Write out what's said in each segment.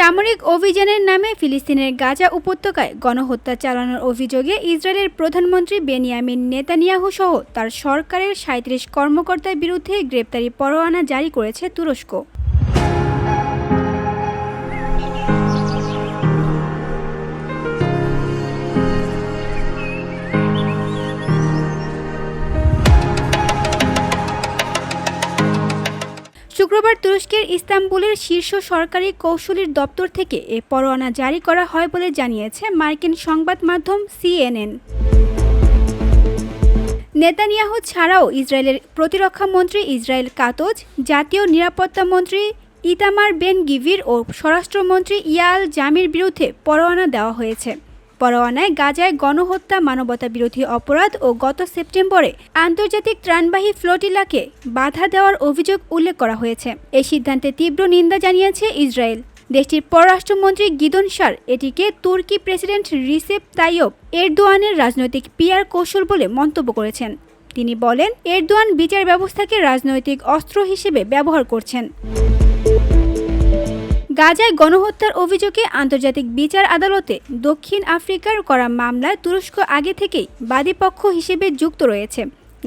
সামরিক অভিযানের নামে ফিলিস্তিনের গাজা উপত্যকায় গণহত্যা চালানোর অভিযোগে ইসরায়েলের প্রধানমন্ত্রী বেনিয়ামিন নেতানিয়াহু সহ তার সরকারের সাঁত্রিশ কর্মকর্তার বিরুদ্ধে গ্রেপ্তারি পরোয়ানা জারি করেছে তুরস্ক। শুক্রবার তুরস্কের ইস্তাম্বুলের শীর্ষ সরকারি কৌশলীর দপ্তর থেকে এ পরোয়ানা জারি করা হয় বলে জানিয়েছে মার্কিন সংবাদ মাধ্যম সিএনএন। নেতানিয়াহু ছাড়াও ইসরায়েলের প্রতিরক্ষা মন্ত্রী ইসরায়েল কাতজ, জাতীয় নিরাপত্তা মন্ত্রী ইতামার বেন গিভির ও স্বরাষ্ট্রমন্ত্রী ইয়াল জামির বিরুদ্ধে পরোয়ানা দেওয়া হয়েছে। পরোয়ানায় গাজায় গণহত্যা মানবতা বিরোধী অপরাধ ও গত সেপ্টেম্বরে আন্তর্জাতিক ত্রাণবাহী ফ্লোটিলাকে বাধা দেওয়ার অভিযোগ উল্লেখ করা হয়েছে। এই সিদ্ধান্তে তীব্র নিন্দা জানিয়েছে ইসরায়েল। দেশটির পররাষ্ট্রমন্ত্রী গিদন সার এটিকে তুর্কি প্রেসিডেন্ট রিসেপ তাইয়ব এরদোয়ানের রাজনৈতিক পিয়ার কৌশল বলে মন্তব্য করেছেন। তিনি বলেন, এরদোয়ান বিচার ব্যবস্থাকে রাজনৈতিক অস্ত্র হিসেবে ব্যবহার করছেন। গাজায় গণহত্যার অভিযোগে আন্তর্জাতিক বিচার আদালতে দক্ষিণ আফ্রিকার করা মামলায় তুরস্ক আগে থেকেই বাদীপক্ষ হিসেবে যুক্ত রয়েছে।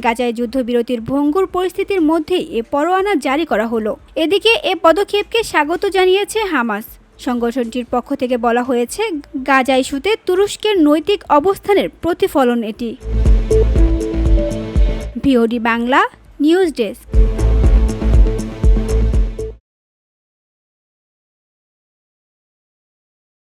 গাজায় যুদ্ধবিরতির ভঙ্গুর পরিস্থিতির মধ্যেই এ পরোয়ানা জারি করা হলো। এদিকে এ পদক্ষেপকে স্বাগত জানিয়েছে হামাস। সংগঠনটির পক্ষ থেকে বলা হয়েছে গাজা ইস্যুতে তুরস্কের নৈতিক অবস্থানের প্রতিফলন এটি। VOD Bangla, news desk.